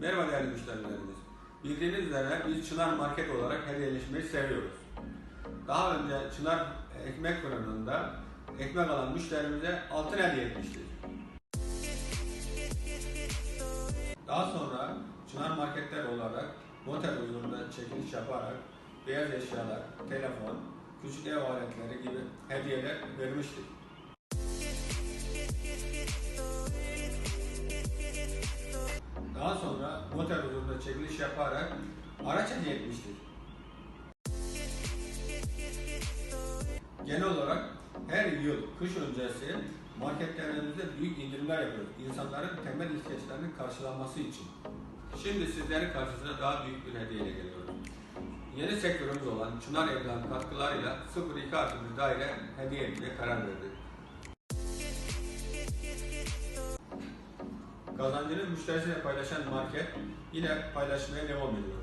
Merhaba değerli müşterilerimiz. Bildiğiniz üzere biz Çınar Market olarak hediyeleşmeyi seviyoruz. Daha önce Çınar Ekmek Fırını'nda ekmek alan müşterimize altın hediye etmiştik. Daha sonra Çınar Marketler olarak noter huzurunda çekiliş yaparak beyaz eşyalar, telefon, küçük ev aletleri gibi hediyeler vermiştik. Noter huzurunda çekiliş yaparak araç hediye etmiştik. Genel olarak her yıl kış öncesi marketlerimizde büyük indirimler yapıyoruz. İnsanların temel ihtiyaçlarının karşılanması için. Şimdi sizlerin karşısına daha büyük bir hediyeyle geliyorum. Yeni sektörümüz olan Çınar Evlat katkılarıyla 02 artı daire hediye etmeye karar verdik. Kazancını müşterisiyle paylaşan market yine paylaşmaya devam ediyor.